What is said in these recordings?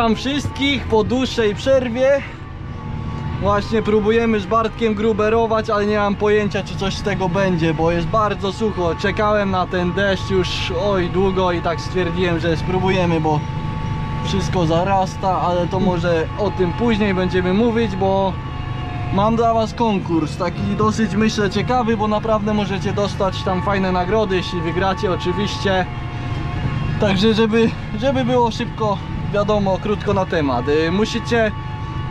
Witam wszystkich po dłuższej przerwie. Właśnie próbujemy z Bartkiem gruberować, ale nie mam pojęcia czy coś z tego będzie, bo jest bardzo sucho. Czekałem na ten deszcz już oj długo i tak stwierdziłem, że spróbujemy, bo wszystko zarasta, ale to może o tym później będziemy mówić, bo mam dla was konkurs, taki dosyć myślę ciekawy, bo naprawdę możecie dostać tam fajne nagrody, jeśli wygracie oczywiście. Także żeby, żeby było szybko, wiadomo, krótko na temat. Y, Musicie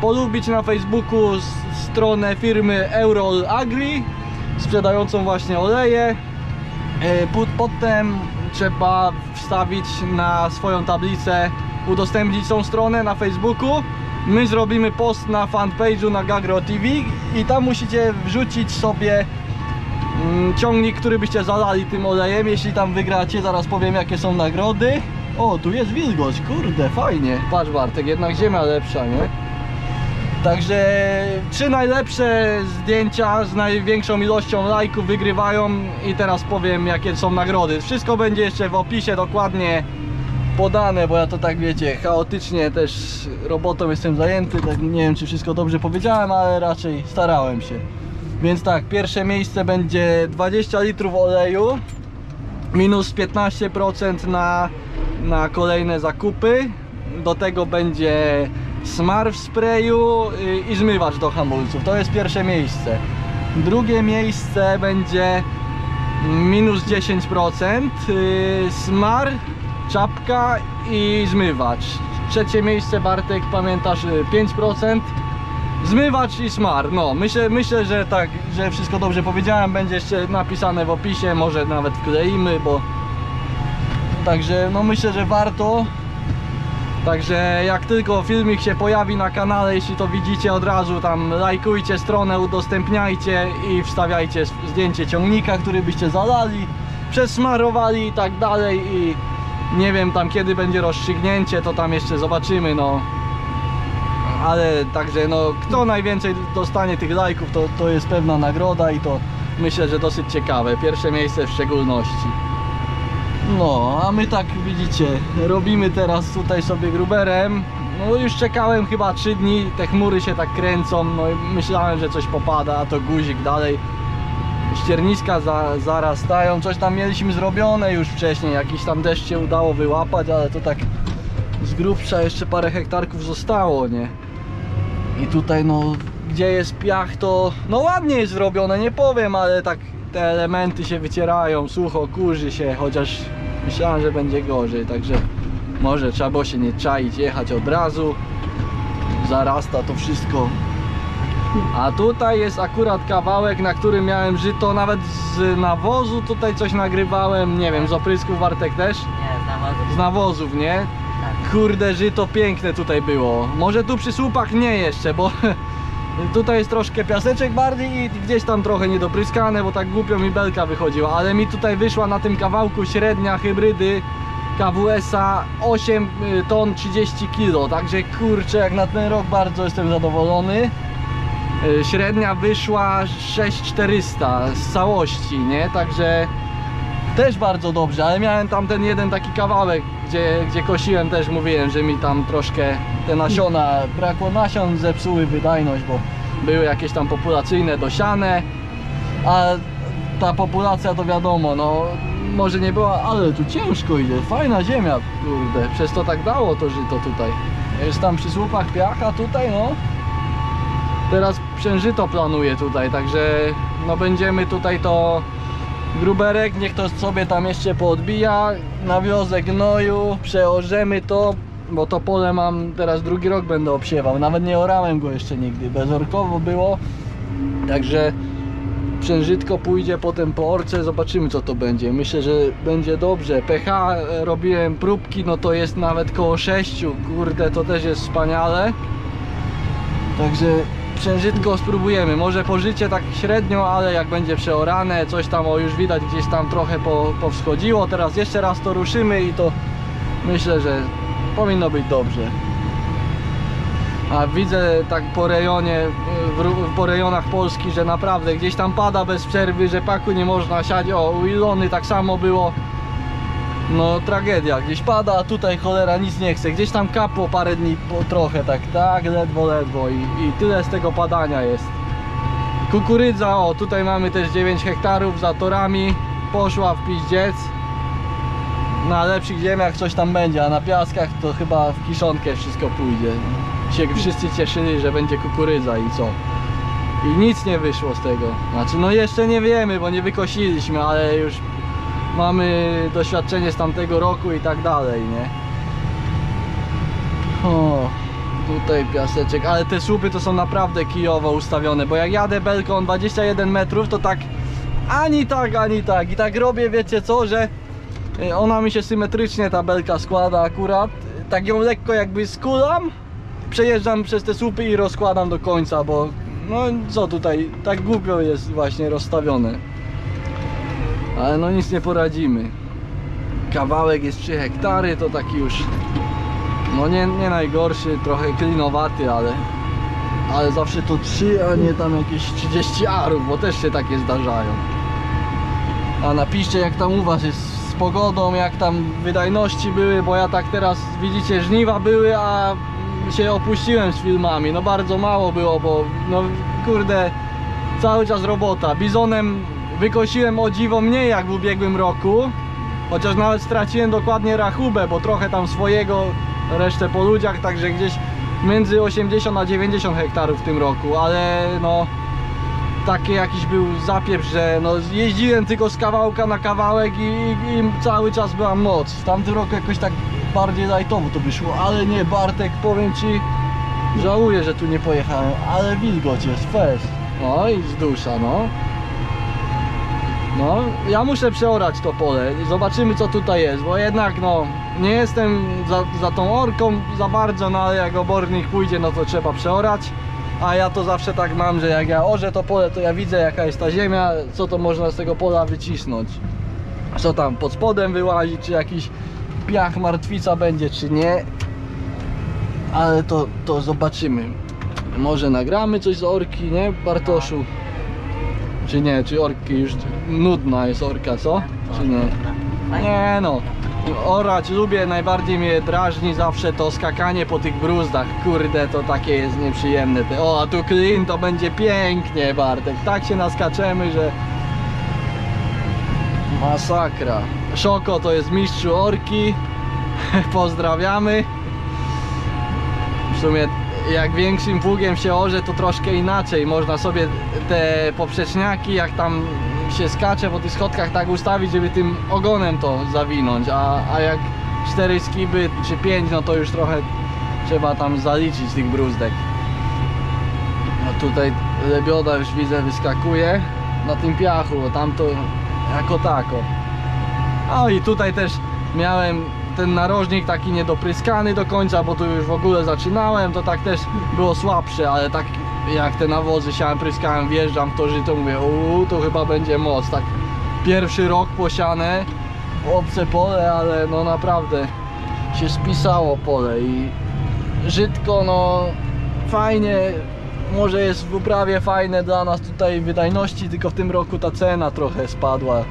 polubić na Facebooku stronę firmy Eurol Agri sprzedającą właśnie oleje. Y, Potem trzeba wstawić na swoją tablicę, udostępnić tą stronę na Facebooku. My zrobimy post na fanpage'u na Gagro TV i tam musicie wrzucić sobie mm, ciągnik, który byście zalali tym olejem, jeśli tam wygracie, zaraz powiem jakie są nagrody. O, tu jest wilgoć, kurde, fajnie. Patrz Bartek, jednak ziemia lepsza, nie? Także trzy najlepsze zdjęcia z największą ilością lajków wygrywają i teraz powiem jakie są nagrody. Wszystko będzie jeszcze w opisie dokładnie podane, bo ja to tak wiecie, chaotycznie też robotą jestem zajęty, tak nie wiem czy wszystko dobrze powiedziałem, ale raczej starałem się. Więc tak, pierwsze miejsce będzie 20 litrów oleju, minus 15% na, na kolejne zakupy. Do tego będzie smar w sprayu y, i zmywacz do hamulców. To jest pierwsze miejsce. Drugie miejsce będzie minus 10%, y, smar, czapka i zmywacz. Trzecie miejsce Bartek, pamiętasz, y, 5%. Zmywacz i smar, no myślę, myślę, że tak, że wszystko dobrze powiedziałem, będzie jeszcze napisane w opisie, może nawet wkleimy, bo także no myślę, że warto. Także jak tylko filmik się pojawi na kanale, jeśli to widzicie od razu tam lajkujcie stronę, udostępniajcie i wstawiajcie zdjęcie ciągnika, który byście zalali, przesmarowali i tak dalej. I nie wiem tam kiedy będzie rozstrzygnięcie, to tam jeszcze zobaczymy, no. Ale także no kto najwięcej dostanie tych lajków to, to jest pewna nagroda i to myślę, że dosyć ciekawe, pierwsze miejsce w szczególności no, a my tak widzicie, robimy teraz tutaj sobie gruberem no już czekałem chyba 3 dni, te chmury się tak kręcą, no i myślałem, że coś popada, a to guzik dalej ścierniska za, zarastają, coś tam mieliśmy zrobione już wcześniej, jakiś tam deszcz się udało wyłapać, ale to tak z grubsza jeszcze parę hektarków zostało, nie? I tutaj no, gdzie jest piach to, no ładnie jest zrobione, nie powiem, ale tak te elementy się wycierają, sucho, kurzy się, chociaż myślałem, że będzie gorzej, także może trzeba było się nie czaić, jechać od razu, zarasta to wszystko. A tutaj jest akurat kawałek, na którym miałem żyto, nawet z nawozu tutaj coś nagrywałem, nie wiem, z oprysków Bartek też? Nie, znam was. Z nawozów, nie? Tak. Kurde, żyto piękne tutaj było. Może tu przy słupach nie jeszcze, bo tutaj jest troszkę piaseczek bardziej i gdzieś tam trochę niedopryskane, bo tak głupio mi belka wychodziła, ale mi tutaj wyszła na tym kawałku średnia hybrydy KWS-a 8 y, ton 30 kg, także kurczę, jak na ten rok bardzo jestem zadowolony. Y, Średnia wyszła 6400 z całości, nie? Także też bardzo dobrze, ale miałem tam ten jeden taki kawałek, gdzie, gdzie kosiłem też mówiłem, że mi tam troszkę te nasiona, brakło nasion, zepsuły wydajność, bo były jakieś tam populacyjne dosiane, a ta populacja to wiadomo, no może nie była, ale tu ciężko idzie, fajna ziemia, kurde, przez to tak dało to żyto tutaj. Jest tam przy słupach piacha tutaj, no. Teraz przężyto planuję tutaj, także no będziemy tutaj to gruberek, niech to sobie tam jeszcze poodbija, nawiozę gnoju, przeorzemy to, bo to pole mam teraz drugi rok będę obsiewał, nawet nie orałem go jeszcze nigdy, bezorkowo było, także przężytko pójdzie potem po orce, zobaczymy co to będzie, myślę, że będzie dobrze, pH e, robiłem próbki, no to jest nawet koło 6, kurde to też jest wspaniale, Także przężytko spróbujemy. Może pożycie tak średnio, ale jak będzie przeorane, coś tam o już widać gdzieś tam trochę po, powschodziło. Teraz jeszcze raz to ruszymy i to myślę, że powinno być dobrze. A widzę tak po rejonie, w, po rejonach Polski, że naprawdę gdzieś tam pada bez przerwy, że paku nie można siać. O, u Ilony tak samo było. No tragedia, gdzieś pada, a tutaj cholera nic nie chce. Gdzieś tam kapło parę dni, po, trochę tak, tak, ledwo, ledwo i, i tyle z tego padania jest. Kukurydza, o tutaj mamy też 9 hektarów za torami, poszła w piździec. Na lepszych ziemiach coś tam będzie, a na piaskach to chyba w kiszonkę wszystko pójdzie. Się wszyscy cieszyli, że będzie kukurydza i co? I nic nie wyszło z tego. Znaczy no jeszcze nie wiemy, bo nie wykosiliśmy, ale już mamy doświadczenie z tamtego roku i tak dalej, nie? O, tutaj piaseczek, ale te słupy to są naprawdę kijowo ustawione, bo jak jadę belką 21 metrów, to tak ani tak, ani tak. I tak robię, wiecie co, że y, ona mi się symetrycznie ta belka składa akurat. Tak ją lekko jakby skulam, przejeżdżam przez te słupy i rozkładam do końca, bo no co tutaj, tak głupio jest właśnie rozstawione. Ale no nic nie poradzimy. Kawałek jest 3 hektary, to taki już no nie, nie najgorszy, trochę klinowaty, ale ale zawsze to 3, a nie tam jakieś 30 arów, bo też się takie zdarzają. A napiszcie jak tam u was jest z pogodą, jak tam wydajności były, bo ja tak teraz widzicie żniwa były, a się opuściłem z filmami. No bardzo mało było, bo no kurde cały czas robota. Bizonem wykosiłem o dziwo mniej jak w ubiegłym roku. Chociaż nawet straciłem dokładnie rachubę, bo trochę tam swojego, resztę po ludziach, także gdzieś między 80 a 90 hektarów w tym roku, ale no taki jakiś był zapieprz, że no jeździłem tylko z kawałka na kawałek i, i, cały czas była moc. W tamtym roku jakoś tak bardziej lightowo to wyszło, ale nie Bartek, powiem Ci, żałuję, że tu nie pojechałem, ale wilgoć jest, fest. No i z dusza, no. No, ja muszę przeorać to pole, zobaczymy co tutaj jest, bo jednak no, nie jestem za, za tą orką za bardzo, no ale jak obornik pójdzie, no to trzeba przeorać. A ja to zawsze tak mam, że jak ja orzę to pole, to ja widzę jaka jest ta ziemia, co to można z tego pola wycisnąć. Co tam pod spodem wyłazi, czy jakiś piach martwica będzie, czy nie. Ale to, to zobaczymy. Może nagramy coś z orki, nie Bartoszu? Czy nie, czy orki już nudna jest orka, co? Czy nie? Nie no. Orać lubię, najbardziej mnie drażni zawsze to skakanie po tych bruzdach. Kurde, to takie jest nieprzyjemne. O, a tu klin to będzie pięknie, Bartek. Tak się naskaczemy, że... Masakra. Szoko to jest mistrzu orki. Pozdrawiamy. W sumie jak większym pługiem się orze to troszkę inaczej. Można sobie te poprzeczniaki jak tam się skacze po tych schodkach tak ustawić, żeby tym ogonem to zawinąć, a, a jak cztery skiby czy pięć no to już trochę trzeba tam zaliczyć tych bruzdek. No tutaj lebioda już widzę wyskakuje na tym piachu, bo tam to jako tako. A i tutaj też miałem ten narożnik taki niedopryskany do końca, bo tu już w ogóle zaczynałem, to tak też było słabsze, ale tak jak te nawozy siałem, pryskałem, wjeżdżam w to żyto, mówię, uuu, to chyba będzie moc, tak pierwszy rok posiane, obce pole, ale no naprawdę się spisało pole i żytko, no fajnie, może jest w uprawie fajne dla nas tutaj wydajności, tylko w tym roku ta cena trochę spadła,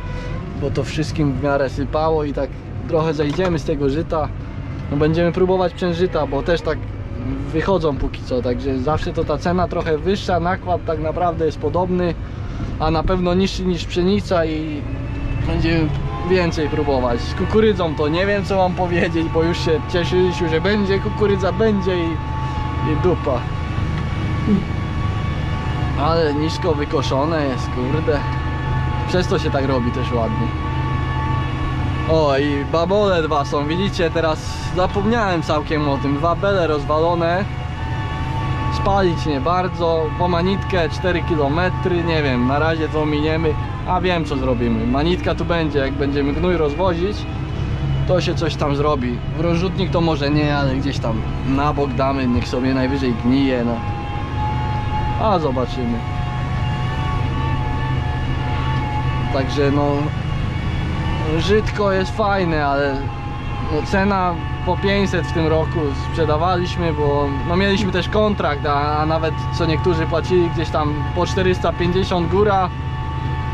bo to wszystkim w miarę sypało i tak trochę zejdziemy z tego żyta. No będziemy próbować przężyta, bo też tak wychodzą póki co, także zawsze to ta cena trochę wyższa, nakład tak naprawdę jest podobny, a na pewno niższy niż pszenica i będziemy więcej próbować. Z kukurydzą to nie wiem co mam powiedzieć, bo już się cieszyliśmy, że będzie kukurydza, będzie i, i dupa. Ale nisko wykoszone jest, kurde. Przez to się tak robi też ładnie. O i babole dwa są, widzicie teraz zapomniałem całkiem o tym, dwa bele rozwalone. Spalić nie bardzo, po manitkę 4 km, nie wiem, na razie to miniemy, a wiem co zrobimy. Manitka tu będzie, jak będziemy gnój rozwozić to się coś tam zrobi. W rozrzutnik to może nie, ale gdzieś tam na bok damy, niech sobie najwyżej gnije no. A zobaczymy. Także no Żytko jest fajne, ale no cena po 500 w tym roku sprzedawaliśmy, bo no mieliśmy też kontrakt, a, a nawet co niektórzy płacili gdzieś tam po 450 góra,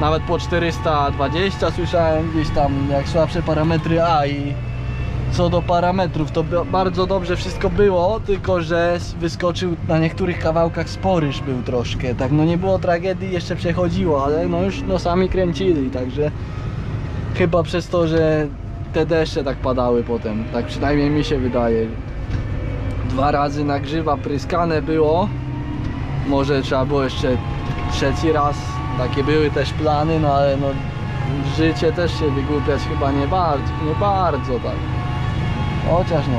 nawet po 420 słyszałem gdzieś tam jak słabsze parametry A i co do parametrów to bardzo dobrze wszystko było, tylko że wyskoczył na niektórych kawałkach sporyż był troszkę, tak no nie było tragedii, jeszcze przechodziło, ale no już nosami kręcili, także chyba przez to, że te deszcze tak padały potem, tak przynajmniej mi się wydaje. Dwa razy na grzywa pryskane było, może trzeba było jeszcze trzeci raz, takie były też plany, no ale no życie też się wygłupiać chyba nie bardzo, nie bardzo tak. Chociaż no,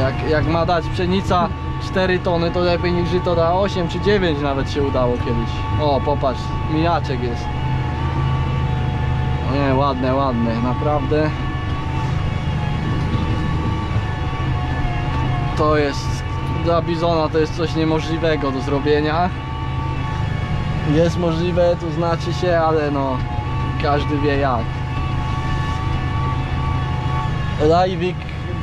jak, jak ma dać pszenica 4 tony, to lepiej niech żyto da 8 czy 9 nawet się udało kiedyś. O, popatrz, mijaczek jest. Nie, ładne, ładne, naprawdę. To jest, dla Bizona to jest coś niemożliwego do zrobienia. Jest możliwe, to znaczy się, ale no, każdy wie jak. Live'ik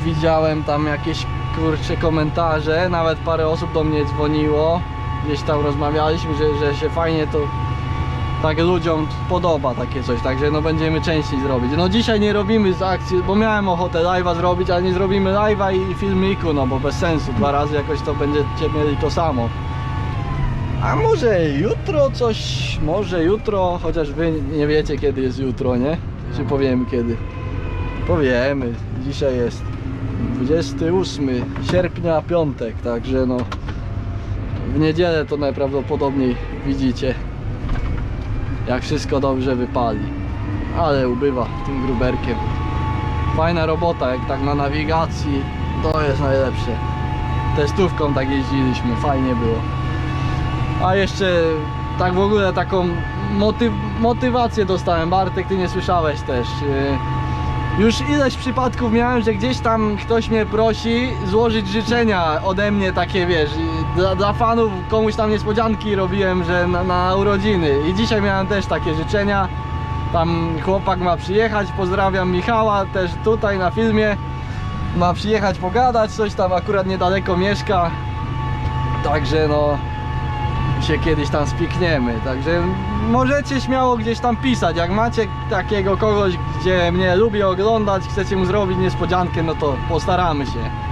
widziałem tam jakieś kurcze komentarze, nawet parę osób do mnie dzwoniło. Gdzieś tam rozmawialiśmy, że, że się fajnie to tak ludziom podoba takie coś, także no będziemy częściej zrobić. No dzisiaj nie robimy z akcji, bo miałem ochotę live'a zrobić, ale nie zrobimy live'a i filmiku, no bo bez sensu, dwa razy jakoś to będziecie mieli to samo. A może jutro coś, może jutro, chociaż wy nie wiecie kiedy jest jutro, nie? Czy powiemy kiedy? Powiemy, dzisiaj jest 28 sierpnia, piątek, także no w niedzielę to najprawdopodobniej widzicie jak wszystko dobrze wypali. Ale ubywa tym gruberkiem. Fajna robota, jak tak na nawigacji, to jest najlepsze. Testówką tak jeździliśmy, fajnie było. A jeszcze tak w ogóle taką motyw motywację dostałem. Bartek, ty nie słyszałeś też. Yy, Już ileś przypadków miałem, że gdzieś tam ktoś mnie prosi złożyć życzenia ode mnie takie, wiesz, dla, dla fanów komuś tam niespodzianki robiłem, że na, na urodziny. I dzisiaj miałem też takie życzenia. Tam chłopak ma przyjechać, pozdrawiam Michała, też tutaj na filmie. Ma przyjechać pogadać, coś tam akurat niedaleko mieszka. Także no się kiedyś tam spikniemy. Także możecie śmiało gdzieś tam pisać. Jak macie takiego kogoś, gdzie mnie lubi oglądać, chcecie mu zrobić niespodziankę, no to postaramy się.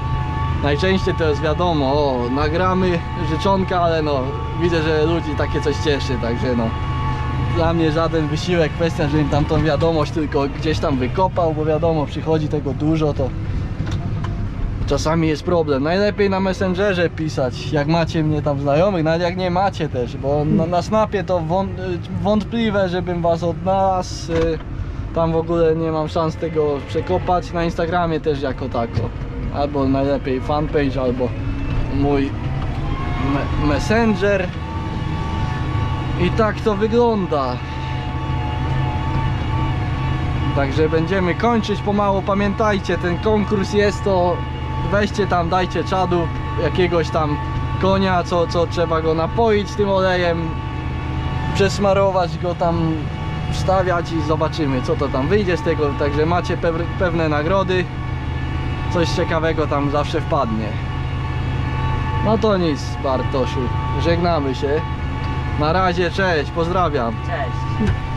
Najczęściej to jest wiadomo, o, nagramy życzonka, ale no widzę, że ludzi takie coś cieszy, także no dla mnie żaden wysiłek, kwestia, żebym tam tą wiadomość tylko gdzieś tam wykopał, bo wiadomo, przychodzi tego dużo, to czasami jest problem. Najlepiej na Messengerze pisać, jak macie mnie tam znajomych, nawet jak nie macie też, bo na, na Snapie to wąt, wątpliwe, żebym was odnalazł. y, Tam w ogóle nie mam szans tego przekopać. Na Instagramie też jako tako. Albo najlepiej fanpage, albo mój me Messenger. I tak to wygląda. Także będziemy kończyć pomału. Pamiętajcie, ten konkurs jest to. Weźcie tam, dajcie czadu jakiegoś tam konia, co, co trzeba go napoić tym olejem, przesmarować go tam, wstawiać i zobaczymy, co to tam wyjdzie z tego. Także macie pew pewne nagrody. Coś ciekawego tam zawsze wpadnie. No to nic, Bartoszu. Żegnamy się. Na razie, cześć, pozdrawiam. Cześć.